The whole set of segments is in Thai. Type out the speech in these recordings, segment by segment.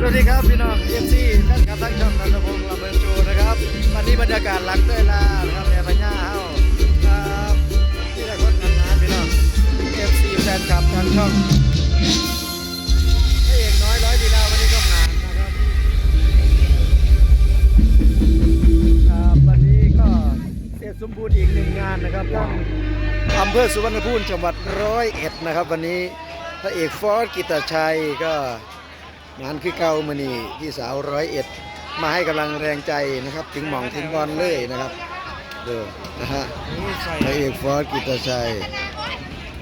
สวัสดีครับพี่น้องเอฟซีท่านครับทั้งช่องนันทพงศ์ลำเบินโชว์นะครับ วันนี้บรรยากาศหลังเต้ยลานะครับแม่พญาเฮาครับที่ได้คนทำงานพี่น้องเอฟซีแฟนคลับทางช่องพระเอกน้อยร้อยดีดาววันนี้ก็ผ่านนะครับครับวันนี้ก็เสร็จสมบูรณ์อีกหนึ่งงานนะครับทั้งอำเภอสุวรรณภูมิจังหวัดร้อยเอ็ดนะครับ วันนี้พระเอกฟอสกิตชัยก็ งานคือเก่ามือนี่พี่สาวร้อยเอ็ดมาให้กำลังแรงใจนะครับ ถึงหม่องถึงบอลเลยนะครับเด้อนะฮะพระเอกฟอสกิตชัย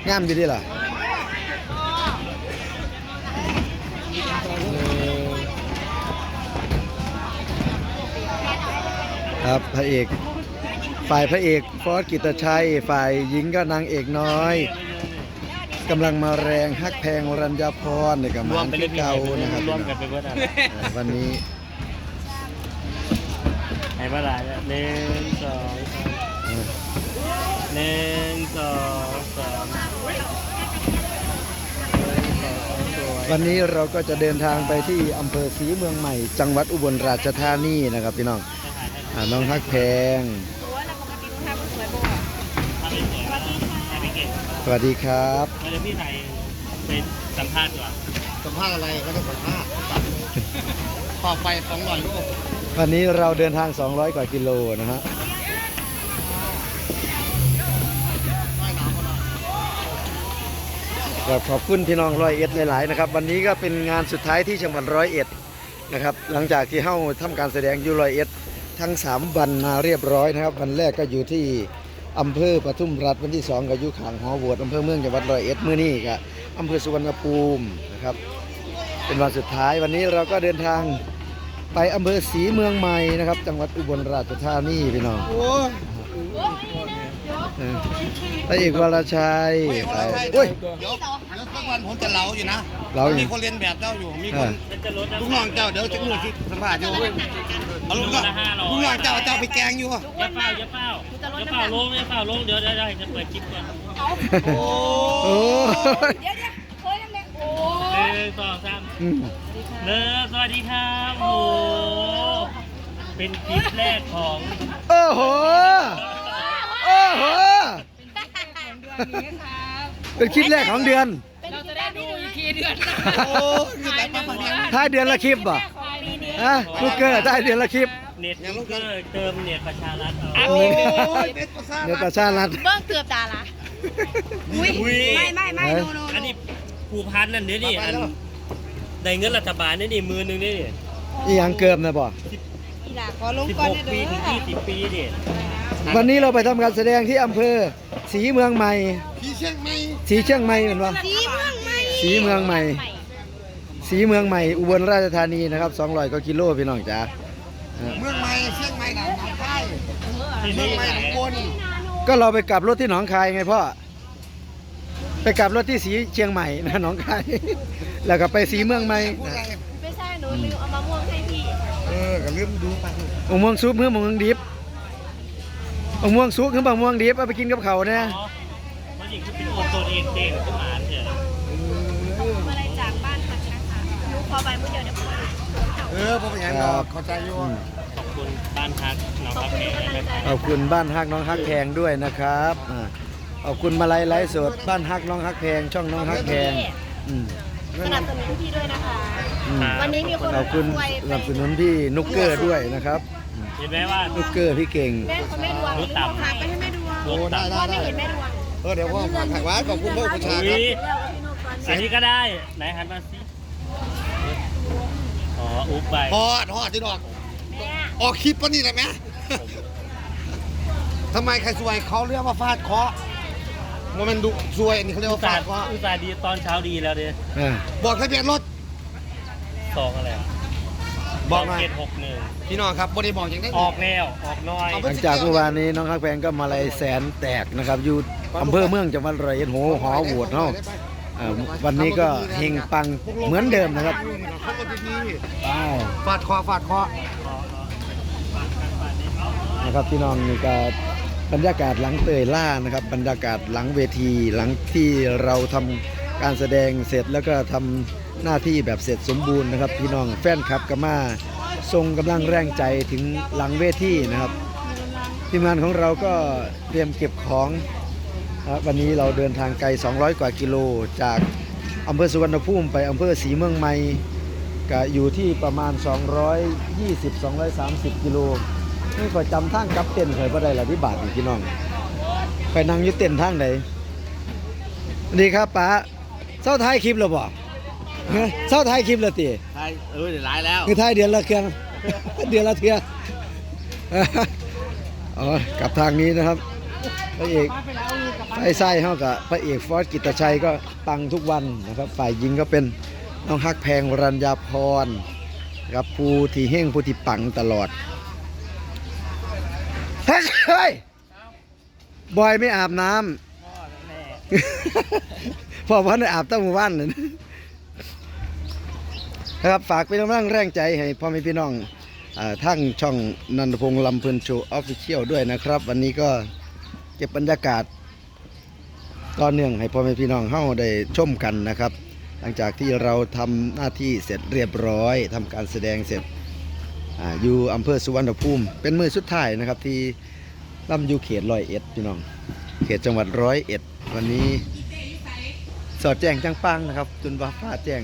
งามดีดีล่ะครับพระเอก ฝ่ายพระเอกฟอสกิตชัย ฝ่ายหญิงก็นางเอกน้อย กำลังมาแรงฮักแพงวรัญญาพรเนี่ยกับหรวมามนไปเลที่ยพี่เก่านะครับรวมกันไปเพื่อนอะไรเอ่อวันนี้ไหนมาหลายเนี่ยหนึ่งสองสามเอ่อหนึ่งสองสามหนึ่งสองสวยวันนี้เราก็จะเดินทางไปที่อำเภอศรีเมืองใหม่ จังหวัดอุบลราชธานีนะครับพี่น้องอ่าน้องฮักแพง ถ้าไม่สวยถ้าไม่เก่ง สวัสดีครับเราจะพี่ไทยเป็นสัมภาษณ์ก่อนสัมภาษณ์อะไรก็ต้องสัมภาษณ์ขอไปสองร้อยลูกวันนี้เราเดินทาง 200 กว่ากิโลนะฮะไม่หนาวก็ได้ก็ขอบคุณพี่น้องร้อยเอ็ดหลายๆนะครับ วันนี้ก็เป็นงานสุดท้ายที่จังหวัดร้อยเอ็ดนะครับ หลังจากที่เข้าทำการแสดงอยู่ร้อยเอ็ดทั้ง 3 วันมาเรียบร้อยนะครับ วันแรกก็อยู่ที่ อำเภอปทุมรัฐวันที่2ก็อยู่ขางหอโหวดอำเภอเมืองจังหวัดร้อยเอ็ดมื้อนี้ก็อำเภอสุวรรณภูมินะครับ เป็นวันสุดท้ายวันนี้เราก็เดินทางไปอำเภอศรีเมืองใหม่นะครับ จังหวัดอุบลราชธานีพี่น้องโอ้ยเออพระเอกวรชัยไปโอ้ยเดี๋ยวเดี๋ยวสักวันผมจะเล่าอยู่นะเล่าอยู่มีคนเรียนแบบเจ้าอยู่ มีคนมันจะลดนะลูกน้องเจ้าเดี๋ยวจะมือที่สัมภาษณ์อยู่เอาลูกน้องลูก น้องเจ้าเจ้าไปแกงอยู่อย่าเฝ้าอย่าเฝ้าอย่าเฝ้าลงอย่าเฝ้าลงเดี๋ยวได้ได้จะเปิดคลิปก่อนโอ้โอ้ยเดี๋ยวเดี๋ยวเฮ้ยนั่นแหละโอ้หนึ่งสองสามอืมเลิศสวัสดีครับโอ้โหเป็นคลิปแรกของโอ้โหโอ้โหเป็นคลิปแรกของเดือนเราจะได้ดูอีกทีเดือนโหคือแต่ป้าประเดี๋ยวท้ายเดือนละคลิปบ่ฮะลูกเกอร์ท้ายเดือนละคลิป เน็ตลูกเกอร์เติมเน็ตประชารัฐเอา โอ้ยเด็ดประสาทเนื้อประชารัฐ เบิ้งเกือบตาละอุ้ยไม่ไม่ไม่โนโนอันนี้ผูพันนั่นนี่นี่อันได้เงินรัฐบาลนี่นี่มือหนึงนี่นี่อีหยังเกิมนะบ่ อีหล่าขอลงสิบก่อนหกเด้ปีอถึงยี่สิบปีนี่วันนี้เราไปทำการแสดงที่อำเภอศรีเมืองใหม่พี่เชียงใหม่ศรีเชียงใหม่เหมือนว่าสีเมืองใหม่ศรีเมืองใหม่ศรีเมืองใหม่ อุบลราชธานีนะครับ200กว่ากิโลพี่น้องจ๋า เออเมืองใหม่เชียงใหม่หนาวหนาวไทยที่เมืองนี่ใหม่หนาวบนก็เราไปกลับรถที่หนองคายไงพ่อ ไปกลับรถที่สีเชียงใหม่นะหนองคาย แล้วก็ไปสีเมืองใหม่พูดอะไรไม่ใช่หนูลืมเอามะม่วงให้พี่ เออก็ลืมดูไปมะม่วงซุปเพื่อมะม่วงดิบมะม่วงซุปคือมะม่วงดิบเอาไปกินกับเขาวเนี่ยอ๋อมันอีกคือเป็นโอนตัวเองเองขึ้นมาเถอะอะไรจากบ้านพักนะคะหนูขอใบมือเดียวเดี๋ยวเออผมเป็นยังดอกเข้าใจอยู่อืมขอบคุณบ้านพักน้องครับแม่นะครับขอบคุณบ้านฮักน้องฮักแพงด้วยนะครับอ่าขอบคุณมาลัยไลฟ์สดบ้านฮักน้องฮักแพงช่องน้องฮักแพงอืมสนับสนุนพี่ด้วยนะคะ อืมวันนี้มีคนขอบคุณรวยสนับสนุนพี่นุกเกอร์ด้วยนะครับเห็นไหมว่า นุกเกอร์พี่เก่ง แม่ของแม่ดวงหรือฝากไปให้แม่ดวงโอ้ได้ได้พ่อไม่ได้เห็นแม่ดวง เออเดี๋ยวพ่อฝากผักไว้ขอบคุณพ่อผู้ชายคอุ้รับยอันนี้ก็ได้ ไหนหันมาสิ อ๋ออุ๊บไปพอดพอดที่ดอกแม่ออกคลิปปะนี่แหละแม่ทำไมใครสวยเขาเรียกว่าฟาดเคราะห์โมเมนดุสวยอันนี้เขาเรียกอุตว่าส่าฟาดห์เคราะห์อุตส่าห์ดีตอนเช้าดีแล้วเด้อ่าบอกทะเบียนรถ สองอะไรบอกหน่อย เจ็ดหกหนึ่งพี่น้องครับบริบอกอย่างนี้ ออกแล้วออกน้อย หลังจากเมื่อวานนี้น้องฮักแพงก็มาลัยแสนแตกนะครับอยู่อำเภอเมืองจังหวัดร้อยเอ็ดโหหอโหวดเนาะ อ่าวันนี้ก็เฮงปังเหมือนเดิมนะครับเขาก็ดีอ้าวฟาดเคอฟาดเคอนะครับพี่น้องนี่ก็บรรยากาศหลังเตยล่านะครับ บรรยากาศหลังเวทีหลังที่เราทำการแสดงเสร็จแล้วก็ทำหน้าที่แบบเสร็จสมบูรณ์นะครับ พี่น้องแฟนคลับก็มาทรงกำลังแรงใจถึงหลังเวทีนะครับทีมงานของเราก็เตรียมเก็บของนะครับ วันนี้เราเดินทางไกล 200 กว่ากิโล จากอำเภอสุวรรณภูมิไปอำเภอศรีเมืองใหม่ก็อยู่ที่ประมาณ 220-230 กิโลนี่ก็จำทางกลับเต้นเคยบ่ได้ละที่บาทนี่พี่น้องไปนั่งอยู่เต้นทางใดสวัสดีครับป้าเศร้าท้ายคลิปแล้วบ่ฮะเศร้าท้ายคลิปแล้วติใช่เออเดี๋ยวร้ายแล้วคือท้ายเดือนละเครื่องเดือนละเทื่ออ๋อกลับทางนี้นะครับพระเอก ไฟไส้เฮากับพระเอกฟอสกิตชัยก็ปังทุกวันนะครับ ฝ่ายหญิงก็เป็นน้องฮักแพงวรัญญาพรกับผู้ที่เฮงผู้ที่ปังตลอดเฮ้ยบอยไม่อาบน้ำพ่อวันได้อาบตั้งหมู่บ้านเลยนะครับฝากเป็นกำลังแรงใจให้พ่อแม่พี่น้องอาทั้งช่องนันทพงษ์ลำเพลินโชว์ออฟฟิเชียลด้วยนะครับ วันนี้ก็เก็บบรรยากาศ ต่อเนื่องให้พ่อแม่พี่น้องเฮาได้ชมกันนะครับ หลังจากที่เราทำหน้าที่เสร็จเรียบร้อยทำการแสดงเสร็จออยู่อำเภอสุวรรณภูมิ เป็นมือสุดท้ายนะครับที่ล่ำอยู่เขตร้อยเอ็ดพี่น้อง เขตจังหวัดร้อยเอ็ดวันนี้สอดแจ้งจังปังนะครับจนว่าฟ้าแจ้ง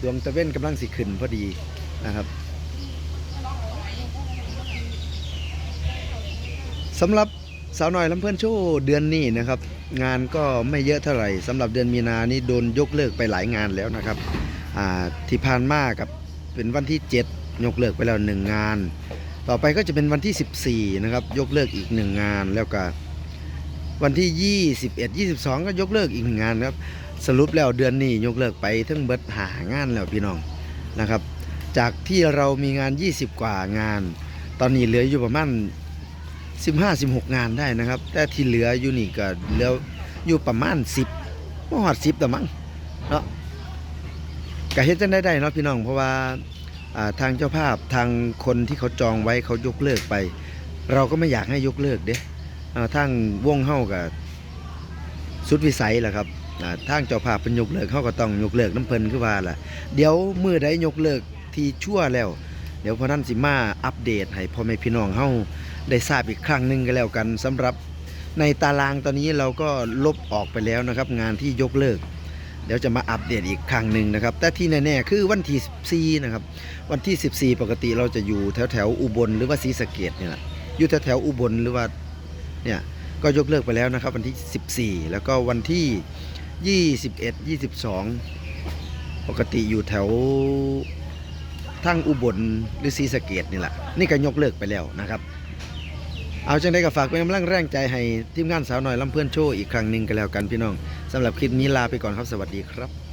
ดวงตะเว้นกำลังสิขึ้นพอดีนะครับสำหรับสาวน้อยลำเพื่อนโชว์เดือนนี้นะครับ งานก็ไม่เยอะเท่าไหร่สำหรับเดือนมีนานี้โดนยกเลิกไปหลายงานแล้วนะครับที่ผ่านมากับเป็นวันที่ 7 ยกเลิกไปแล้วหนึ่งงาน ต่อไปก็จะเป็นวันที่ 14 นะครับ ยกเลิกอีกหนึ่งงานแล้วก็วันที่ 21 22 ก็ยกเลิกอีกหนึ่งงานครับสรุปแล้วเดือนนี้ยกเลิกไปทั้งเบิดหางานแล้วพี่น้องนะครับ จากที่เรามีงาน 20 กว่างาน ตอนนี้เหลืออยู่ประมาณ 15-16 งานได้นะครับ แต่ที่เหลืออยู่นี่ก็เหลืออยู่ประมาณ 10บ่ฮอด10แต่มั้งเนาะก็เฮ็ดจังได้ได้เนาะพี่น้องเพราะว่าอ่าทางเจ้าภาพทางคนที่เขาจองไว้เขายกเลิกไป เราก็ไม่อยากให้ยกเลิกเด้อ่าทางวงเฮากับสุดวิสัยแหละครับอ่าทางเจ้าภาพเป็นยกเลิกเขาก็ต้องยกเลิกน้ำเพลินคือว่าล่ะ เดี๋ยวมือใดยกเลิกที่ชั่วแล้ว เดี๋ยวพอนั้นสิมาอัปเดตให้พ่อแม่พี่น้องเฮา ได้ทราบอีกครั้งหนึ่งก็แล้วกันสำหรับในตารางตอนนี้เราก็ลบออกไปแล้วนะครับ งานที่ยกเลิก เดี๋ยวจะมาอัปเดตอีกครั้งหนึ่งนะครับ แต่ที่แน่ๆคือวันที่14นะครับวันที่ 14 ปกติเราจะอยู่แถวแถวๆอุบลหรือว่าศรีสะเกดเนี่ยแหละอยู่แถวแถวๆอุบลหรือว่าเนี่ยก็ยกเลิกไปแล้วนะครับ วันที่ 14 แล้วก็วันที่ 21 22 ปกติอยู่แถวทางอุบลหรือศรีสะเกดนี่แหละนี่ก็ยกเลิกไปแล้วนะครับ เอาจังได้ก็ฝากเป็นกำลังแรงใจให้ทีมงานสาวหน่อยลำเพื่อนโชว์อีกครั้งหนึ่งกันแล้วกันพี่น้องสำหรับคลิปนี้ลาไปก่อนครับสวัสดีครับ